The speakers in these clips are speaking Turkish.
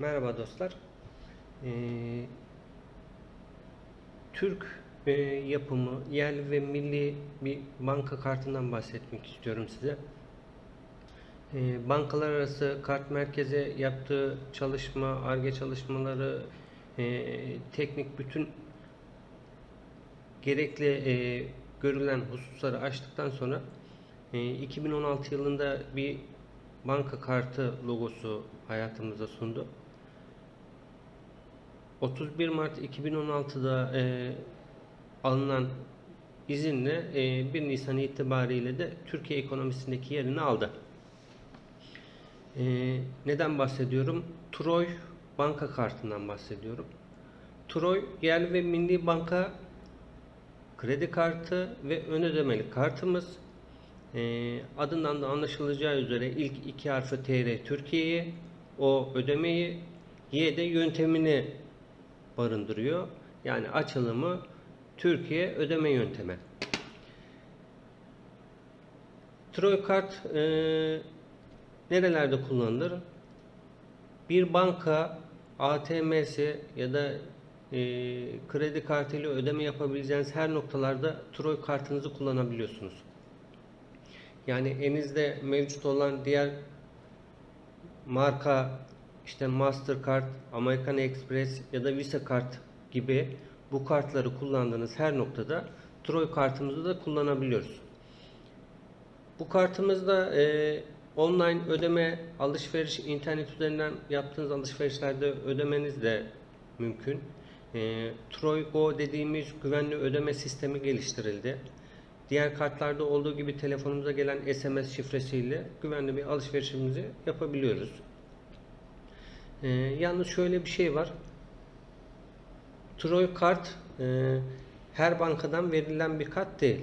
Merhaba dostlar. Ee, Türk e, yapımı yerli ve milli bir banka kartından bahsetmek istiyorum size. Ee, bankalar arası kart merkezi yaptığı çalışma, arge çalışmaları, e, teknik bütün gerekli e, görülen hususları açtıktan sonra e, 2016 yılında bir banka kartı logosu hayatımıza sundu. 31 Mart 2016'da e, alınan izinle e, 1 Nisan itibariyle de Türkiye ekonomisindeki yerini aldı. E, neden bahsediyorum? Troy banka kartından bahsediyorum. Troy yerli ve milli banka kredi kartı ve ön ödemeli kartımız. E, adından da anlaşılacağı üzere ilk iki harfi TR Türkiye'yi, o ödemeyi, Y de yöntemini barındırıyor. Yani açılımı Türkiye ödeme yöntemi. Troy kart e, nerelerde kullanılır? Bir banka ATM'si ya da e, kredi kartıyla ödeme yapabileceğiniz her noktalarda Troy kartınızı kullanabiliyorsunuz. Yani elinizde mevcut olan diğer marka işte Mastercard, American Express ya da Visa kart gibi bu kartları kullandığınız her noktada Troy kartımızı da kullanabiliyoruz. Bu kartımızda e, online ödeme, alışveriş, internet üzerinden yaptığınız alışverişlerde ödemeniz de mümkün. E, Troy Go dediğimiz güvenli ödeme sistemi geliştirildi. Diğer kartlarda olduğu gibi telefonumuza gelen SMS şifresiyle güvenli bir alışverişimizi yapabiliyoruz. Ee, yalnız şöyle bir şey var. Troy kart e, her bankadan verilen bir kart değil.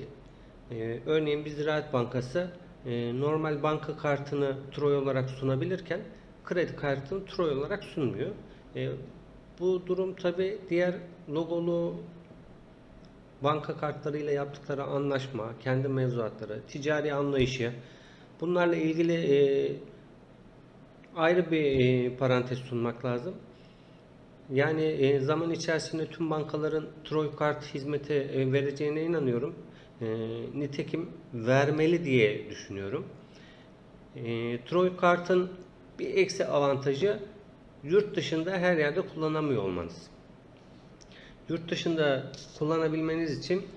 E, örneğin bir Ziraat Bankası e, normal banka kartını Troy olarak sunabilirken kredi kartını Troy olarak sunmuyor. E, bu durum tabi diğer logolu banka kartlarıyla yaptıkları anlaşma, kendi mevzuatları, ticari anlayışı bunlarla ilgili e, ayrı bir e, parantez sunmak lazım. Yani e, zaman içerisinde tüm bankaların Troy kart hizmeti e, vereceğine inanıyorum. Nitekim vermeli diye düşünüyorum. Troy kartın bir eksi avantajı yurt dışında her yerde kullanamıyor olmanız. Yurt dışında kullanabilmeniz için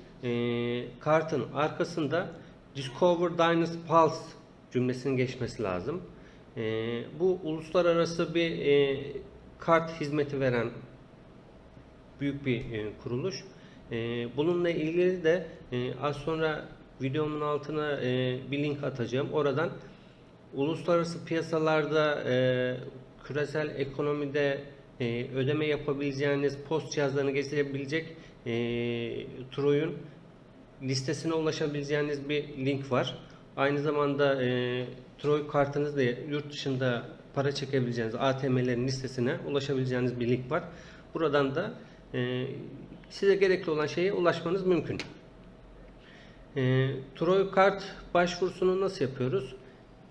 kartın arkasında Discover Diners Pulse cümlesinin geçmesi lazım. E, bu uluslararası bir e, kart hizmeti veren büyük bir e, kuruluş. E, bununla ilgili de e, az sonra videomun altına e, bir link atacağım. Oradan uluslararası piyasalarda e, küresel ekonomide e, ödeme yapabileceğiniz post cihazlarını getirebilecek e, Troy'un listesine ulaşabileceğiniz bir link var. Aynı zamanda e, Troy kartınızla yurt dışında para çekebileceğiniz ATM'lerin listesine ulaşabileceğiniz bir link var. Buradan da e, size gerekli olan şeye ulaşmanız mümkün. E, Troy kart başvurusunu nasıl yapıyoruz?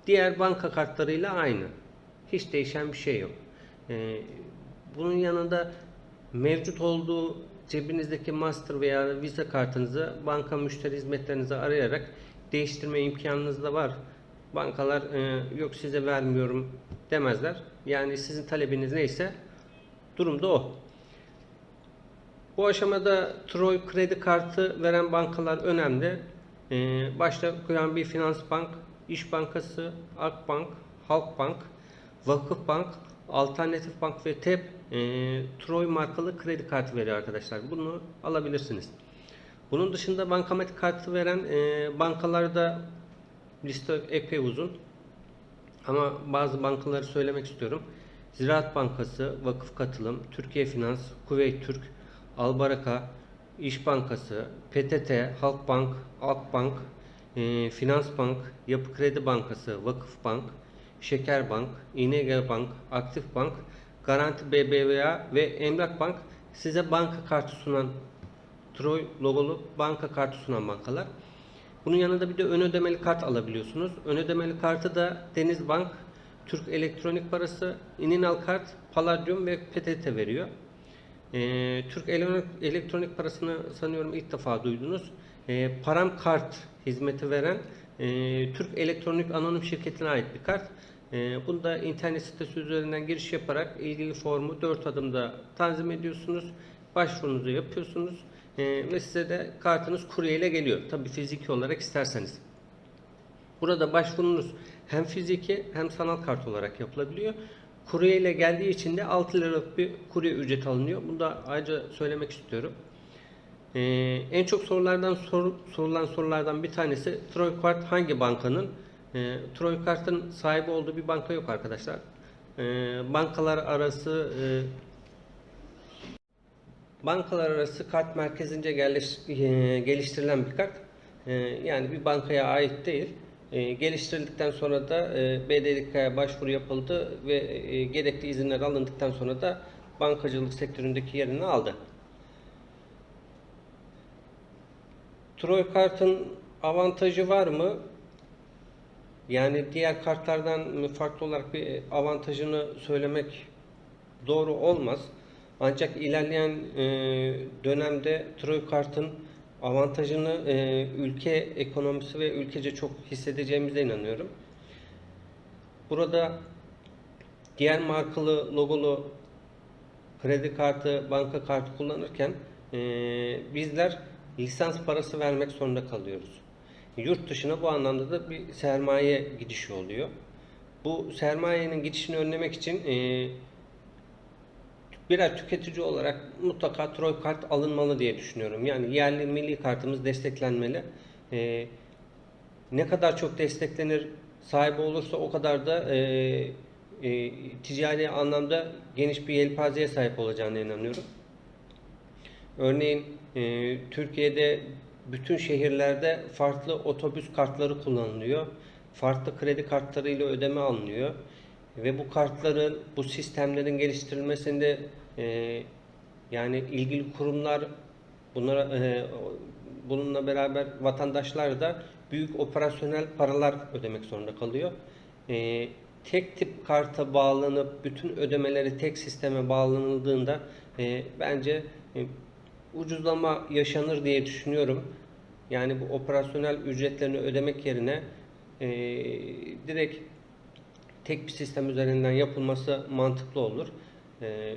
Diğer banka kartlarıyla aynı. Hiç değişen bir şey yok. E, bunun yanında mevcut olduğu cebinizdeki Master veya Visa kartınızı banka müşteri hizmetlerinizi arayarak değiştirme imkanınız da var. Bankalar e, yok size vermiyorum demezler. Yani sizin talebiniz neyse durum da o. Bu aşamada Troy kredi kartı veren bankalar önemli. E, başta bir Finans Bank, İş Bankası, Akbank, Halkbank, Vakıfbank, Alternatif Bank ve TEP e, Troy markalı kredi kartı veriyor arkadaşlar. Bunu alabilirsiniz. Bunun dışında bankamatik kartı veren e, bankalarda liste epey uzun. Ama bazı bankaları söylemek istiyorum. Ziraat Bankası, Vakıf Katılım, Türkiye Finans, Kuveyt Türk, Albaraka, İş Bankası, PTT, Halkbank, Akbank, e, Finans Bank, Yapı Kredi Bankası, Vakıf Bank, Şeker Bank, İNG Bank, Aktif Bank, Garanti BBVA ve Emlak Bank size banka kartı sunan Troy logolu banka kartı sunan bankalar. Bunun yanında bir de ön ödemeli kart alabiliyorsunuz. Ön ödemeli kartı da Denizbank, Türk Elektronik Parası, İninal Kart, Palladium ve PTT veriyor. Ee, Türk Ele- Elektronik Parasını sanıyorum ilk defa duydunuz. Ee, Param Kart hizmeti veren e, Türk Elektronik Anonim Şirketi'ne ait bir kart. Ee, bunu da internet sitesi üzerinden giriş yaparak ilgili formu 4 adımda tanzim ediyorsunuz. Başvurunuzu yapıyorsunuz. Ee, ve size de kartınız kurye ile geliyor. Tabii fiziki olarak isterseniz. Burada başvurunuz hem fiziki hem sanal kart olarak yapılabiliyor. Kurye ile geldiği için de 6 liralık bir kurye ücret alınıyor. Bunu da ayrıca söylemek istiyorum. Ee, en çok sorulardan sor- sorulan sorulardan bir tanesi Troy Kart hangi bankanın? Ee, Troy Kart'ın sahibi olduğu bir banka yok arkadaşlar. Ee, bankalar arası e, bankalar arası kart merkezince e, geliştirilen bir kart. E, Yani bir bankaya ait değil. E, Geliştirildikten sonra da BDDK'ya başvuru yapıldı ve gerekli izinler alındıktan sonra da bankacılık sektöründeki yerini aldı. Troy kartın avantajı var mı? Yani diğer kartlardan farklı olarak bir avantajını söylemek doğru olmaz. Ancak ilerleyen e, dönemde Troy kartın avantajını e, ülke ekonomisi ve ülkece çok hissedeceğimize inanıyorum. Burada diğer markalı logolu kredi kartı, banka kartı kullanırken e, bizler lisans parası vermek zorunda kalıyoruz. Yurt dışına bu anlamda da bir sermaye gidişi oluyor. Bu sermayenin gidişini önlemek için e, birer tüketici olarak mutlaka Troy kart alınmalı diye düşünüyorum. Yani yerli milli kartımız desteklenmeli. E, ne kadar çok desteklenir sahibi olursa o kadar da e, e, ticari anlamda geniş bir yelpazeye sahip olacağına inanıyorum. Örneğin e, Türkiye'de bütün şehirlerde farklı otobüs kartları kullanılıyor. Farklı kredi kartlarıyla ödeme alınıyor. Ve bu kartların, bu sistemlerin geliştirilmesinde e, yani ilgili kurumlar bunlara e, bununla beraber vatandaşlar da büyük operasyonel paralar ödemek zorunda kalıyor. E, tek tip karta bağlanıp bütün ödemeleri tek sisteme bağlanıldığında e, bence e, ucuzlama yaşanır diye düşünüyorum. Yani bu operasyonel ücretlerini ödemek yerine e, direkt tek bir sistem üzerinden yapılması mantıklı olur. E,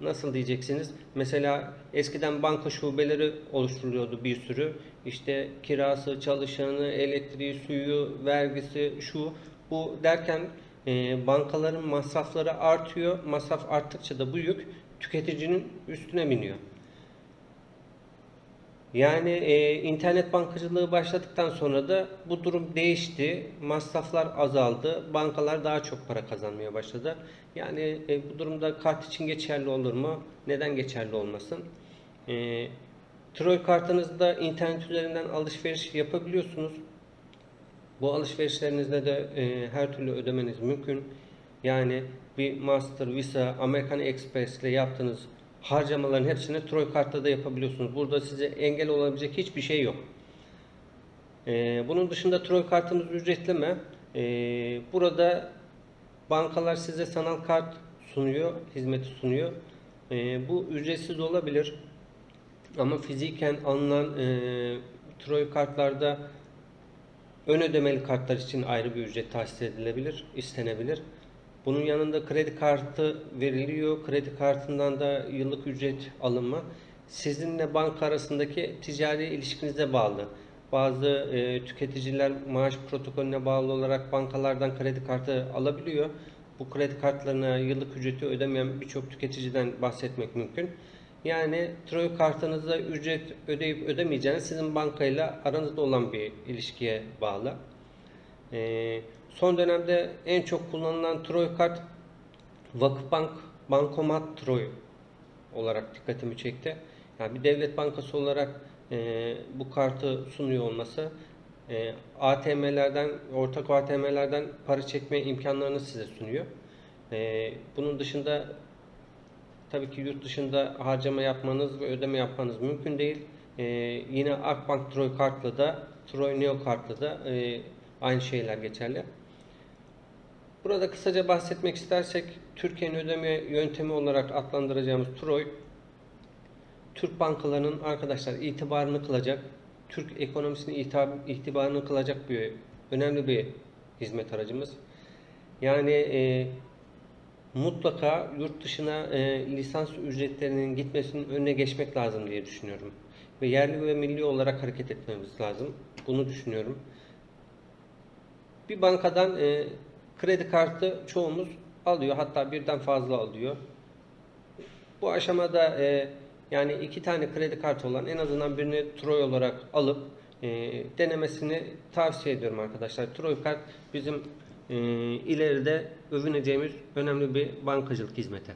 nasıl diyeceksiniz? Mesela eskiden banka şubeleri oluşturuluyordu bir sürü. İşte kirası, çalışanı, elektriği, suyu, vergisi, şu bu derken e, bankaların masrafları artıyor. Masraf arttıkça da bu yük tüketicinin üstüne biniyor. Yani e, internet bankacılığı başladıktan sonra da bu durum değişti. Masraflar azaldı. Bankalar daha çok para kazanmaya başladı. Yani e, bu durumda kart için geçerli olur mu? Neden geçerli olmasın? E, Troy kartınızda internet üzerinden alışveriş yapabiliyorsunuz. Bu alışverişlerinizde de e, her türlü ödemeniz mümkün. Yani bir Master, Visa, American Express ile yaptığınız harcamaların hepsini Troy kartta da yapabiliyorsunuz. Burada size engel olabilecek hiçbir şey yok. Ee, bunun dışında Troy kartımız ücretli mi? Ee, burada bankalar size sanal kart sunuyor, hizmeti sunuyor. Ee, bu ücretsiz olabilir. Ama fiziken alınan e, Troy kartlarda ön ödemeli kartlar için ayrı bir ücret tahsis edilebilir, istenebilir. Bunun yanında kredi kartı veriliyor. Kredi kartından da yıllık ücret alınma. Sizinle banka arasındaki ticari ilişkinize bağlı. Bazı e, tüketiciler maaş protokolüne bağlı olarak bankalardan kredi kartı alabiliyor. Bu kredi kartlarına yıllık ücreti ödemeyen birçok tüketiciden bahsetmek mümkün. Yani Troy kartınızda ücret ödeyip ödemeyeceğiniz sizin bankayla aranızda olan bir ilişkiye bağlı. Ee, son dönemde en çok kullanılan Troy kart Vakıfbank Bankomat Troy olarak dikkatimi çekti. Yani bir devlet bankası olarak e, bu kartı sunuyor olması e, ATM'lerden, ortak ATM'lerden para çekme imkanlarını size sunuyor. E, bunun dışında tabii ki yurt dışında harcama yapmanız ve ödeme yapmanız mümkün değil. E, yine Akbank Troy kartla da Troy Neo kartla da e, aynı şeyler geçerli. Burada kısaca bahsetmek istersek Türkiye'nin ödeme yöntemi olarak adlandıracağımız TROY Türk bankalarının arkadaşlar itibarını kılacak, Türk ekonomisinin itibarını kılacak bir önemli bir hizmet aracımız. Yani e, mutlaka yurt dışına e, lisans ücretlerinin gitmesinin önüne geçmek lazım diye düşünüyorum. Ve yerli ve milli olarak hareket etmemiz lazım. Bunu düşünüyorum. Bir bankadan e, kredi kartı çoğumuz alıyor. Hatta birden fazla alıyor. Bu aşamada e, yani iki tane kredi kartı olan en azından birini Troy olarak alıp e, denemesini tavsiye ediyorum arkadaşlar. Troy kart bizim e, ileride övüneceğimiz önemli bir bankacılık hizmeti.